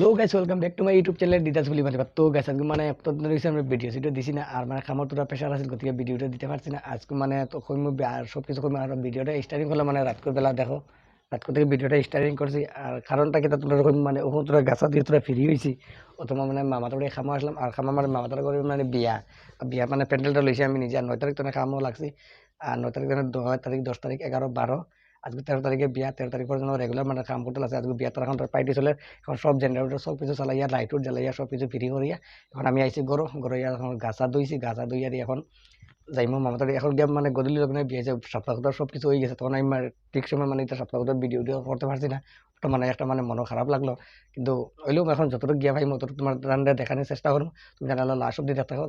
Low guys welcome back to my YouTube channel ডিটাস বলি মানে তো গাইস আজকে মানে দিন হয়েছে আমরা ভিডিও সিডিও দিছি না, আর মানে খামার তোরা প্রেশার আছে, গতিকে ভিডিওটা দিতে পারছি না। আজকে মানে তো কইমু আর সব কিছু কইমু আর ভিডিওটা স্টার্টিং করলাম মানে রাত করে বেলা, দেখো। রাত থেকে ভিডিওটা স্টার্টিং করছি, আর কারণটা কি তোমরা কইম মানে ওখানে তোরা গাছা দিয়ে তোরা ফ্রি হয়েছি অথবা মানে মামা তোরা খামা আসলাম, আর খামা মানে মামা তোরা করে মানে বিয়া। বিয়া মানে প্যান্ডেলটা লইছি আমি নিজে, আর নয় তারিখ তো খামও লাগছি। আর নয় তারিখ নয় তারিখ, দশ তারিখ, এগারো, বারো। আজকে তেরো তারিখে বিয়া, তেরো তারিখ পর্যন্ত রেগুলার মানে কাম করতে আছে আজকে বিয়া তার এখন পাইটি চলে, এখন সব জেনারেটর সব কিছু চালাইয়া লাইট উঠ জ্বালাইয়া, সব কিছু ফ্রি করিয়া, এখন আমি আইছি গরো গরো এখন গাছা দইছি গাছা দইয়া দিয়ে এখন যাইমো মামাতার। এখন গিয়ে মানে গধূলি লগ্নে বিয়ে যে সপ্তাহ সব কিছু হয়ে গেছে, তখন আমি মানে ঠিক সময় মানে এটা সপ্তাহ ভিডিও ভিডিও করতে পারছি না। ওটা মানে একটা মানে মনও খারাপ লাগল। কিন্তু হইলেও এখন যতটুকু গিয়া ভাই মতটুকু তোমার রান্না দেখানোর চেষ্টা করব তুমি জানালো লাস্ট অব্দি দেখতে থাকো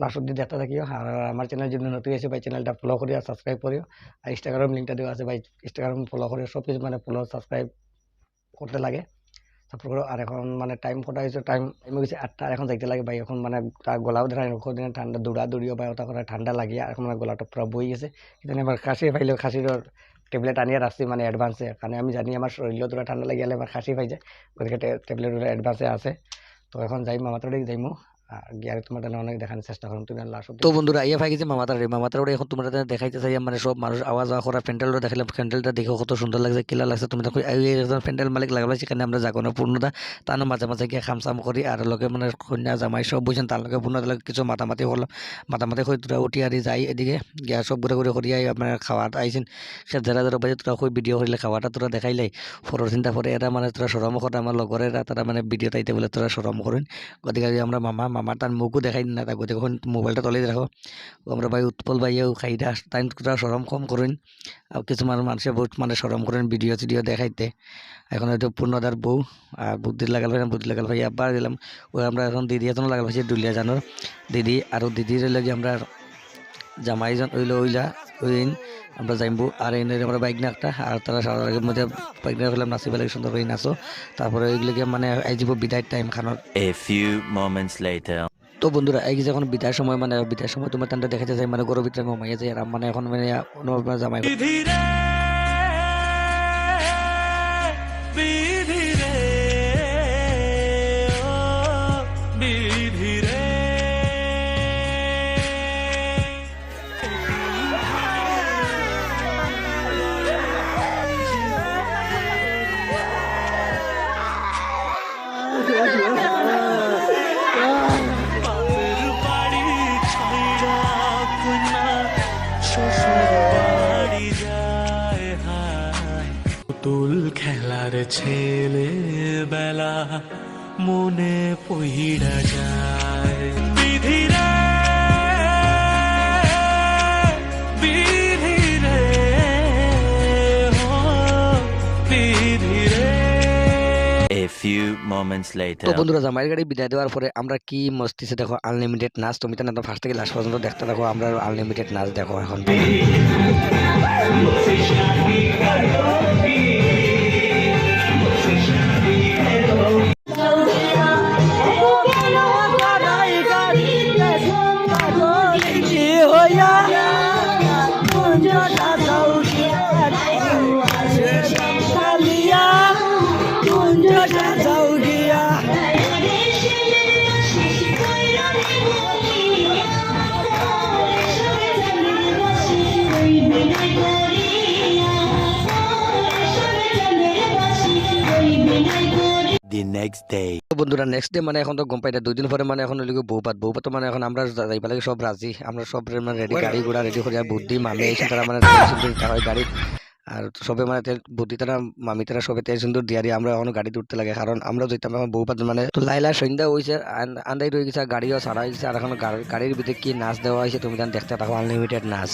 লাস্ট অব্দি দেখতে থাকিও। আর আমার চ্যানেল যদি নতুন আছে, ভাই চ্যানেলটা ফলো করিও সাবস্ক্রাইব করিও আর ইনস্টাগ্রাম লিঙ্কটা দেওয়া আছে, ভাই ইনস্টাগ্রাম ফলো করে সব কিছু মানে ফলো সাবস্ক্রাইব করতে লাগে। তারপর করো আর এখন মানে টাইম কটা হয়েছে টাইম টাইম হয়েছে আটটা এখন যাইতে লাগে, ভাই। এখন মানে গলাও ধরা দিনে ঠান্ডা দৌড়া দৌড়িও বা ওটা করে ঠান্ডা লাগিয়া এখন মানে গলাটা পুরো বই গেছে। কিন্তু এবার খাসি পাইলেও খাসির টেবলেট আনিয়ে রাখছি মানে অ্যাডভান্সে কারণ আমি জানি আমার শরীরেও তোরা ঠান্ডা লাগিয়ে আমার খাসি পাই যায় গতিকে টেবলেট অ্যাডভান্সে আছে। তো এখন যাই মামাতাড়ি যাইমো আর গিয়ে আর তোমাদের অনেক চেষ্টা করুন। তুমি লাস্ট তো বন্ধুরা ইয়া ভাই গেছে মামাতার রে, মামাতার এখন তোমরা দেখাইতে চাই মানে সব মানুষ আওয়াজ আওয়া করা প্যান্ডেলটা দেখালাম প্যান্ডেলটা দেখে কত সুন্দর লাগছে, কিলা লাগছে। তুমি দেখো একজন প্যান্ডেল মালিক লাগালো সেখানে আমরা না, পূর্ণতা। তার মাঝে মাঝে গিয়ে খামসাম করি, আর লোকে মানে কন্যা জামাই সব বুঝছেন তার লোকে পূর্ণতা লাগে, কিছু মাতামাতি করলাম। মাতামাতি করে তোরা উঠি আর যাই এদিকে, গিয়া সব ঘুরে ঘুরে করি আই আপনার খাওয়াটা আইসেন সে যারা যারা বাজে, তোরা কই ভিডিও করিলে খাওয়াটা তোরা দেখাইলাই ফটোর চিন্তা করে এরা মানে তোরা সরম করে, আমার লগরেরা তারা মানে ভিডিও তাইতে বলে তোরা সরম করেন। গতিকে আমরা মামা মামা তার মুখও দেখাই না তা গতিকে কখন মোবাইলটা তলে রাখো আমরা ভাই উৎপল ভাইও খাইটা তাই সরম কম করেন আর কিছুমান মানুষে বহুত মানে সরম করেন ভিডিও টিডিও দেখাইতে এখন হয়তো পূর্ণদার বউ আর বুদ্ধি লাগাল ভাই বুদ্ধি লাগাল ভাই আবার দিলাম। ওই আমরা এখন দিদি এখন লাগাল ভাই ডুলিয়া জানোর দিদি আর দিদির লাগে আমরা জামাইজন ওইলো ওইলা ওইন আমরা যাইবো আর এই আমরা বাইক না একটা আর তারা সারার মধ্যে বাইক না হলাম নাচিব লাগে সুন্দর করে নাচো তারপরে ওইগুলোকে মানে আই যাব বিদায় টাইম খানোর। এ ফিউ মোমেন্টস লেটার তো বন্ধুরা এই যে যখন বিদায় সময় মানে বিদায় সময় তোমার তান্ডা দেখাতে যায় মানে গরু মমাইয়া যায় আর মানে এখন মানে অনুভব জামাই খেলার ছেলে বেলা মনে পইড়া যায়। বিধিরে বিধিরে ও বিধিরে। A few moments তো বন্ধুরা জামাইয়ের গাড়ি বিদায় দেওয়ার পরে আমরা কি মস্তিছে দেখো আনলিমিটেড নাচ? তুমি তো না ফার্স্ট থেকে লাস্ট পর্যন্ত দেখতে দেখো আমরা আনলিমিটেড নাচ দেখো এখন। Day. তো বন্ধুরা নেক্সট ডে মানে এখন তো গম পাই না দুই দিন পরে মানে এখন ওইদিকে বৌপাত। বৌপাত মানে এখন আমরা যাইবা লাগে সব রাজি। আমরা সব মানে রেডি গাড়ি ঘোড়া রেডি করি। বুদ্ধি, মামি এসে তারা মানে হয় গাড়ি আর সবে মানে বুদ্ধি তারা, মামি তারা সবে তেল সিন্দুর দিয়ে দিয়ে আমরা এখন গাড়ি উঠতে লাগে। কারণ আমরা যেতাম এখন বৌপাত মানে তো লাইলা সন্ধ্যা হয়েছে আন্দাই রয়ে গেছে গাড়িও ছাড়া হয়েছে আর এখন গাড়ি- গাড়ির ভিতরে কি নাচ দেওয়া হয়েছে তুমি দেখতে থাকো আনলিমিটেড নাচ।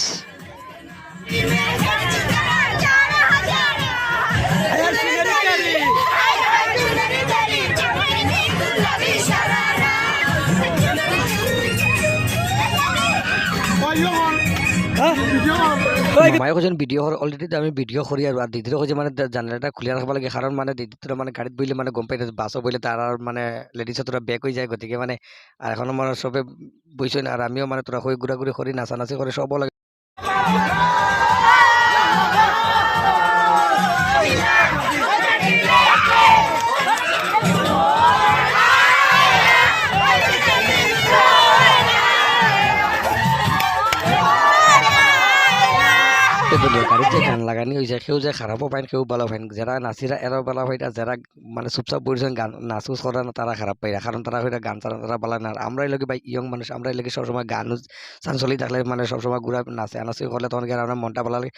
মায়ে কৈছে ভিডিঅ' অলৰেডি আমি ভিডিঅ' কৰি আৰু দিদিৰে কৈছে মানে জানেলাটা খুলি ৰাখিব লাগে। কাৰণ মানে দিদিটোৰ মানে গাড়ীত বহিলে মানে গম পাই বাছত বহিলে তাৰ মানে লেডিছৰ তোৰা বেক হৈ যায়। গতিকে মানে আৰু এখন মানে চবে বহিছে আৰু আমিও মানে তোৰা হৈ ঘূৰা ঘূৰি কৰি নাচা নাচি কৰি চব লাগে। বন্ধু গাড়ির যে গান লাগানি হয়েছে কেউ যে খারাপও পাইন কেউ ভালো পাইন যারা নাচিরা এরাও ভালো পাইন আর যারা মানে চুপচাপ বলছেন গান নাচুস করে না তারা খারাপ পাইরা কারণ তারা হইটা গান চালান তারা ভালো না আর আমরাই লোক ভাই ইয়ং মানুষ আমরাই লোক সবসময় গান চান চলি থাকলে মানে সবসময় ঘুরা নাচে নাচি করলে তখন গিয়ে আমার মনটা ভালো লাগে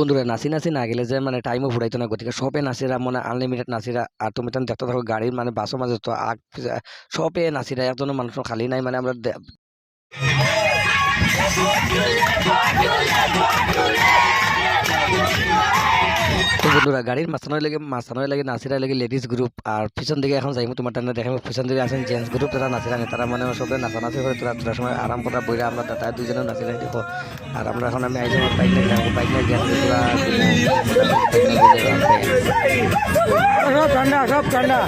বন্ধুরা, নাচি নাচি না গেলে যে মানে টাইমও ফুরাইতো না গতিকে সবে নাচিরা মানে আনলিমিটেড নাচিরা আর তুমি তখন দেখতে থাকো গাড়ির মানে বাসও মাঝে তো আগ সবে নাচিরা একজনের মানুষ খালি নাই মানে আমরা বন্ধুরা গাড়ির মাঝখানে লেগে মাঝখানে লেগে নাচিরা লেগে লেডিস গ্রুপ আর পিছন দিকে এখন যাইমু তোমার টানে দেখাবো পিছন দিকে আছেন জেন্টস গ্রুপ তারা নাচিরা নেই তারা মানে সবে নাচানাচি করে তোরা তোরা সময় আরাম করা বইরা আমরা দাদা দুজনে নাচিরা দেখো। আর আমরা এখন আমি আইসি আমার বাইক নিয়ে বাইক নিয়ে গেছি সব ঠান্ডা সব ঠান্ডা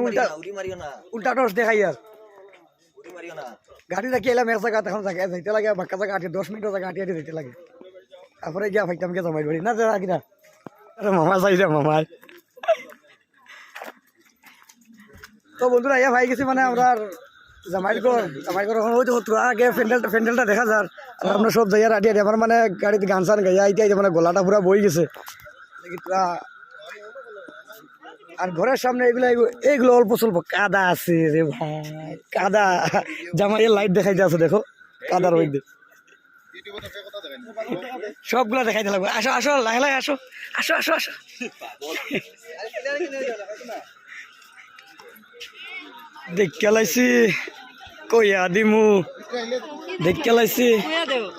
উল্টা উল্টা টর্চ দেখাই আর গাড়ি রাখি এলাম এক জায়গা তখন যাইতে লাগে, বাক্কা জায়গা আটিয়ে দশ মিনিটের জায়গা আটিয়ে যেতে লাগে। তারপরে গিয়া ফাইতাম গিয়ে জমাই বাড়ি। না, যা রাখি আরে মামা চাই রে, মামা। তো বন্ধুরা ইয়া ভাই গেছি মানে আমরা আর জামাই কর জামাই কর এখন ওই তো আগে প্যান্ডেলটা প্যান্ডেলটা দেখা যার। আর আমরা সব জায়গা আটিয়ে আমার মানে গাড়িতে গান সান গাইয়া আইতে মানে গলাটা পুরা বই গেছে। আর ঘরের সামনে এগুলো এগুলো অল্প স্বল্প কাদা আছে রে ভাই, কাদা। জামাইয়ের লাইট দেখাইতে আছে, দেখো, কাদার মধ্যে। সবগুলা দেখাইতে লাগবে। আসো আসো লাই লাই আসো আসো আসো আসো। দেখ লাইছি কইয়া দিমু দেখতে লাইছি?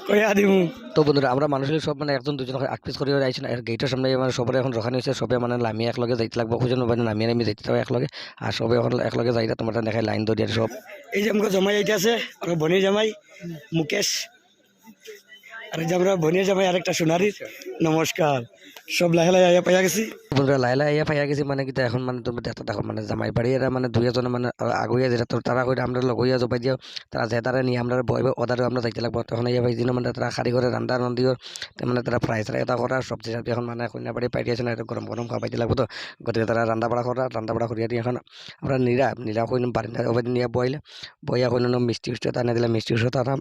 কইয়া দিমু তো বন্ধুরা আমরা মানুষের সব মানে একজন দুজন আগ পিস করে আইছি না। গেটের সামনে মানে সবাই এখন রখানি হয়েছে সবাই মানে নামিয়ে একলগে যাইতে লাগবো। খুঁজে মানে নামিয়ে নামিয়ে যাইতে হবে একলগে। আর সবাই এখন একলগে যাই তোমার দেখাই লাইন দরিয়ার সব। এই যে আমাকে জমাই আছে আর বনি জামাই মুকেশ। আর যে আমরা বনিয়া জামাই আরেকটা সোনারি। নমস্কার। সব লাহে লাহে আইয়া পাইয়া গেছি। বন্ধুরা লাইলা ইয়া পাইয়া গেছি মানে কিতা এখন মানে তুমি দেখতে দেখো মানে জামাই বাড়ি এরা মানে দুই এজনে মানে আগুইয়া যেটা তো তারা কইরা আমরা লগইয়া জবাই দিও তারা যে তারা নিয়ে আমরা বইবে ওদারে আমরা যাইতে লাগবো। তখন ইয়া ভাই দিন মানে তারা খারি করে রান্না রান্ধিও মানে তারা ফ্রাই ফ্রাই এটা করা সবজি সবজি এখন মানে কন্যা বাড়ি পাই দিয়েছে না গরম গরম খাওয়া পাইতে লাগবো তো। গতিকে তারা রান্না বাড়া করা রান্না বাড়া করিয়া দিয়ে এখন আমরা নিরা নিরা কইন ওভার নিয়ে বইলে, বইয়া কইন মিষ্টি উষ্টি টানে দিলাম মিষ্টি উষ্টি তারা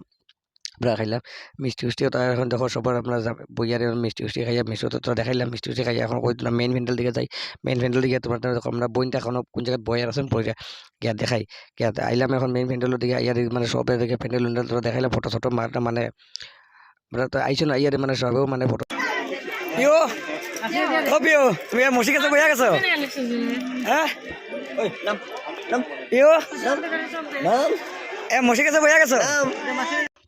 আমরা খাইলাম মিষ্টি উষ্টিও তার এখন দেখো সবার আমরা বইয়ারে মিষ্টি উষ্টি খাইয়া মিষ্টি তো দেখাইলাম, মিষ্টি উষ্টি খাইয়া এখন কই দিলাম মেইন ভেন্ডেল দিকে যাই মেইন ভেন্ডেল দিকে তোমার দেখো আমরা বইনটা এখন কোন জায়গায় বইয়ার আছেন বইয়া গিয়া দেখাই গিয়া আইলাম এখন মেইন ভেন্ডেলের দিকে ইয়ার মানে সবে দিকে ভেন্ডেল উন্ডেল তোরা দেখাইলাম ফটো ফটো মারটা মানে আমরা তো আইছো না ইয়ারে মানে সবেও মানে ফটো পিও ও তুমি মসি কাছে বইয়া গেছো হ্যাঁ এ মসি কাছে বইয়া গেছো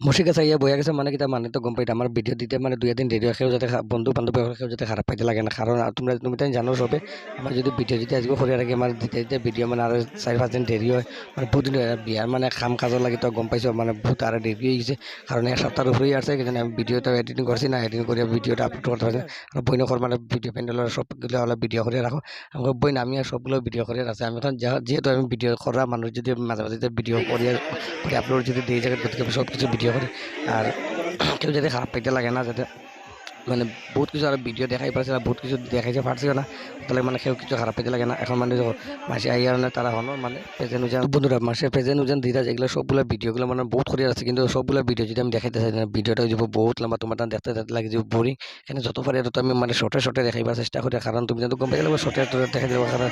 মুসি কাছে ইয়ে বইয়া গেছে মানে কিতা মানে তো গম পাইতা আমার ভিডিও দিতে মানে দুই দিন দেরি হয় যাতে বন্ধু বান্ধব কেউ যাতে খারাপ পাইতে লাগে না। কারণ তোমরা তুমি তো জানো সবে আমার যদি ভিডিও যদি আজকে করে রাখি আমার দিতে দিতে ভিডিও মানে আরও চারি পাঁচ দিন দেরি হয় মানে বহুত দিন হয়। বিয়ার মানে খাম কাজৰ লাগি তো গম পাইছো মানে বহুত আৰু দেৰি হৈ গৈছে। কাৰণ এক সপ্তাহৰ উপৰি আছে কিন্তু আমি ভিডিঅ'টো এডিটিং কৰিছি না এডিটিং কৰি ভিডিঅ'টো আপলোড করতে পারছি আর বইনকর মানে ভিডিও প্যান্ডেলের সবগুলো হলো ভিডিও করে রাখো আমাকে বই আমি আর সবগুলো ভিডিও করে আছে আমি এখন যেহেতু আমি ভিডিও করা মানুষ যদি মাঝে মাঝে ভিডিও করে করে আপলোড যদি দিয়ে যায় গতিকে সব কিছু ভিডিও করে আর কেউ যাতে খারাপ পাইতে লাগে না, যাতে মানে বহুত কিছু আর ভিডিও দেখাই পারছে না বহুত কিছু দেখাইছে পারছিল না তাহলে মানে কেউ কিছু খারাপ পাইতে লাগে না। এখন মানে মাসে আইয়ার না তারা হনো মানে প্রেজেন্ট উজান বন্ধুরা মাসে প্রেজেন্ট উজান দিদা যেগুলো সবগুলো ভিডিওগুলো মানে বহুত করে আছে, কিন্তু সবগুলো ভিডিও যদি আমি দেখাইতে চাই না ভিডিওটা যাব বহুত লম্বা তোমার দেখতে লাগে যে বোরিং এখানে যত পারি তত আমি মানে শর্টে শর্টে দেখাইবার চেষ্টা করি কারণ তুমি যদি গম পাই গেলে শর্টে দেখাই দেবো কারণ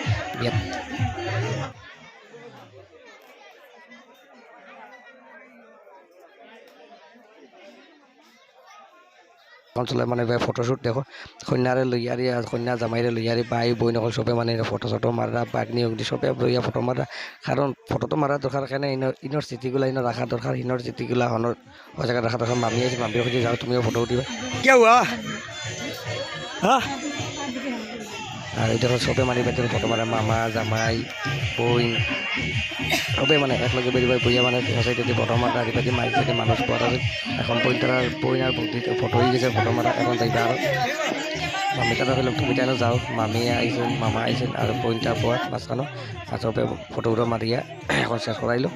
অঞ্চলে মানে ফটোশ্যুট দেখো। কন্যারে লইয়ারি কন্যা জামাইরে লইয়ারি বাই বই নকল সবে মানে ফটো চটো মারা বাগনি অগ্নি সবে লইয়া ফটো মারা কারণ ফটো তো মারা দরকার কারণে ইনর ইনর স্মৃতিগুলা ইনর রাখা দরকার ইনর স্মৃতিগুলা হনর ও জায়গায় রাখা দরকার মামি আছে মামির খুঁজে যাও, তুমিও ফটো উঠিবা। কে হুয়া হ্যাঁ আর এই দেখো সবে মানে বেতন ফটো মারা মামা, জামাই বই সবে মানে একলগে বেরিয়ে বইয়া মানে যে ফটো মারা আদিবাসী মাইক থেকে মানুষ পড়া এখন বই তারা বই আর ফটো হয়ে গেছে, ফটো মারা এখন যাইবা আর মামি তারা হইলাম তুমি তাই যাও। মামি আইছেন মামা আইছেন আর বইনটা পোয়াত মাঝখানো আর সবে ফটোগুলো মারিয়া এখন শেষ করাইলো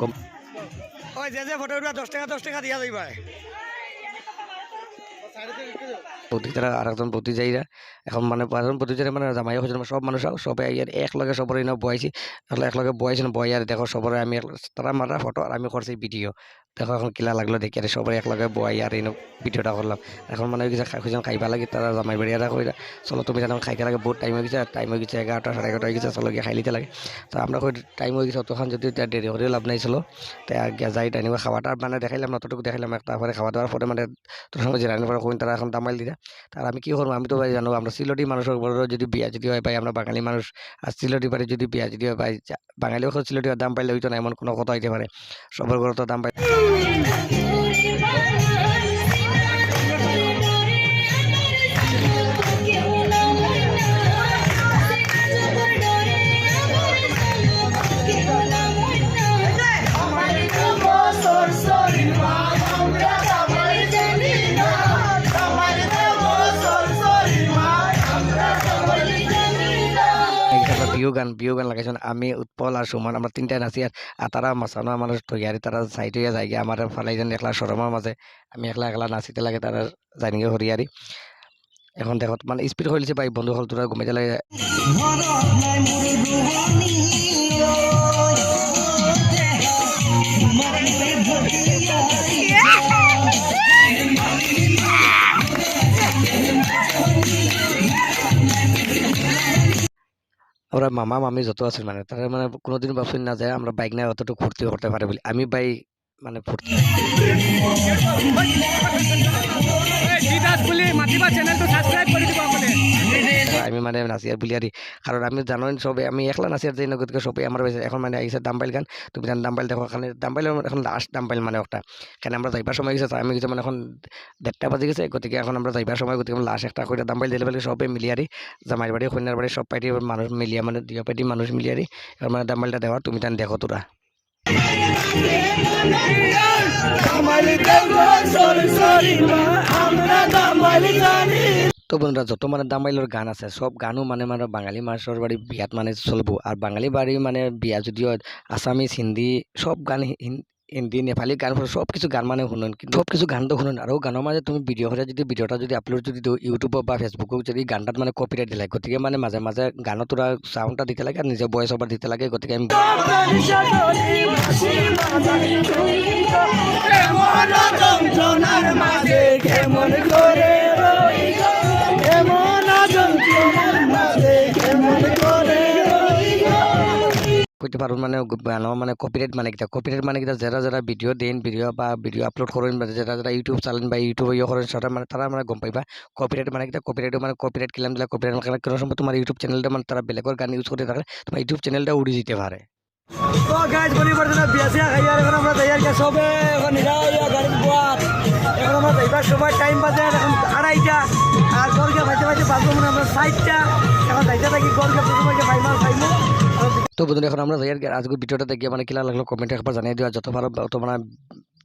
গম যে যে ফটো উঠবা দশ টাকা দশ টাকা দিয়া যাইবা প্রতিটা আর একজন পতিজাইরা। এখন মানে পাঁচজন প্রতিযায়ী মানে জামাই হয়েছিল সব মানুষ সবাই ইয়ার একলগে সবরে না বয়াইছি। একলগে বয়াইছি বয়ার দেখো সবরে আমি তারা মারা ফটো আর আমি করছি ভিডিও দেখো এখন কিলা লাগল দেখি আর সবাই একলগে বয়াই আর এই ভিডিওটা করলাম এখন মানে কিছু খাইবা লাগে তারা জামাই বাড়ি আর কইরা চলো তুমি জানো খাইতে লাগে, বহুত টাইম হয়ে গেছে টাইম হয়ে গেছে এগারোটা সাড়ে এগারোটা হয়ে গেছে, চলো গিয়ে খাই লিতে লাগে। তো আমরা কই টাইম হয়ে গেছে তখন যদি দেরি করে লাভ নাই ছিল তাই যাই টাইম খাওয়াটা মানে দেখাইলাম নতটুকু দেখাইলাম তারপরে খাওয়া দাওয়ার পরে মানে তোর সঙ্গে জেরানির পরে কইন তারা এখন দামাইল দিরা তার আমি কি করব আমি তো ভাই জানো, আমরা সিলটি মানুষের বড় যদি বিয়া যদি হয় ভাই আমরা বাঙালি মানুষ আর সিলটি বাড়ি যদি বিয়া যদি হয় ভাই যা- বাঙালি এখন সিলটি দাম পাইলে হইতো না এমন কোনো কথা হইতে পারে সবার ঘরে তো দাম পাই Yeah. বিহু গান বিহু গান লাগাইছেন আমি উৎপল আর সুমন আমরা তিনটাই নাচি আর তারা মাসানো আমার তৈয়ারি তারা সাইড হইয়া যায় আমার ফালাই যেন একলা সরমার মাঝে আমি একলা একলা নাচিতে লাগে তারা যাইনিকে হরিয়ারি এখন দেখত মানে স্পিড হইলছে ভাই বন্ধু হল তোরা ঘুমাইতে লাগে আমরা মামা, মামি যত আছে মানে তারা মানে কোনোদিন ভাবছেন না যায় আমরা বাইক নিয়ে অতটুকু ফুর্তি করতে পারে বলি। আমি বাইক মানে ফুর্তি চ্যানেলটো সাবস্ক্রাইব করে দিবা। আমি মানে নাচিয়ার বুলিয়ারি কারণ আমি জানোই সবে আমি একলা নাচিয়ার যাই না গতিকে সবাই আমার এখন মানে আইসে দাম্বাইল গান। তুমি জানো দাম্বাইল দেখো এখানে দাম্বাইল এখন লাস্ট দাম্বাইল মানে একটা কেন আমরা যাইবার সময় গেছে, আমি গেছে মানে এখন দেড়টা বাজে গেছে, গতিকে এখন আমরা যাইবার সময়, গতিকে লাস্ট একটা করে দাম্বাইল দিলে বলে সবাই মিলিয়ারি জামাইর বাড়ি কন্যার বাড়ি সব পাইটি মানুষ মিলিয়া মানে দুই পাইটি মানুষ মিলিয়ারি এবার মানে দাম্বাইলটা দেওয়া তুমি তান দেখো তোরা তো বন্ধুরা, যত মানে দামাইলের গান আছে সব গানও মানে মানে বাঙালি মানুষের বাড়ি বিয়াত মানে চলবো। আর বাঙালি বাড়ি মানে বিয়া যদিও আসামিস হিন্দি সব গান হিন- হিন্দি, নেপালি গান সব কিছু গান মানে শুনুন। কিন্তু সব কিছু গান তো শুনুন। আৰু গানৰ মাজে তুমি ভিডিঅ' কৰে যদি, ভিডিঅ'টা যদি আপলোড যদি দিওঁ ইউটিউবত বা ফেচবুকত যদি গানটাত মানে কপিৰাইট দিলে গতিকে মানে মাজে মাজে গানত তোৰা চাউণ্ড এটা দিতে লাগে আৰু নিজৰ ভইচ অভাৰ দিতে লাগে, গতিকে আমি কইতে পারুন মানে গান মানে কপিরাইট মানে কিটা কপিরাইট মানে কিটা যারা যারা ভিডিও দেন ভিডিও বা ভিডিও আপলোড করেন যারা যারা ইউটিউব চালান বা ইউটিউব ইয়ে করেন, সেটা মানে তারা মানে গম পাইবা। কপিরাইট মানে কিটা কপিরাইট মানে কপিরাইট কিলাম দিলা কপিরাইট মানে কোনো সময় তোমার ইউটিউব চ্যানেলটা মানে তারা বেলেগের গান ইউজ করে থাকলে তোমার ইউটিউব চ্যানেলটা উড়ে যেতে পারে তো গাইজ বলি পারছে না, বিয়া খাইয়া এখন আমরা যাইয়ার গিয়া সবে এখন নিরাইয়া গাড়ির বুয়াত এখন আমরা যাইবার সময় টাইম বাজে এখন আড়াইটা আর গরকে ভাইতে ভাইতে বাজবো আমরা সাইডটা এখন যাইতে থাকি তো বন্ধুরা এখন আমরা যাই আর আজকে ভিডিওটা দেখে মানে কিলা লাগল কমেন্টে একবার জানিয়ে দেওয়া যত তত মানে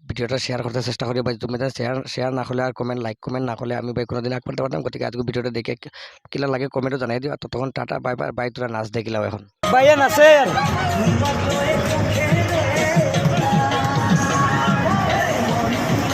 ভিডিওটা শেয়ার করতে চেষ্টা করি ভাই তুমি শেয়ার শেয়ার না করলে আর কমেন্ট লাইক কমেন্ট না করলে আমি ভাই কোনোদিন আগ করতে পারতাম গতিকে আজকে ভিডিওটা দেখে কিলা লাগে কমেন্টও জানিয়ে দিও। ততক্ষণ টাটা বাই বাই বাই তোরা নাচ দেখিলাও এখন। ভাইয়া নাচের।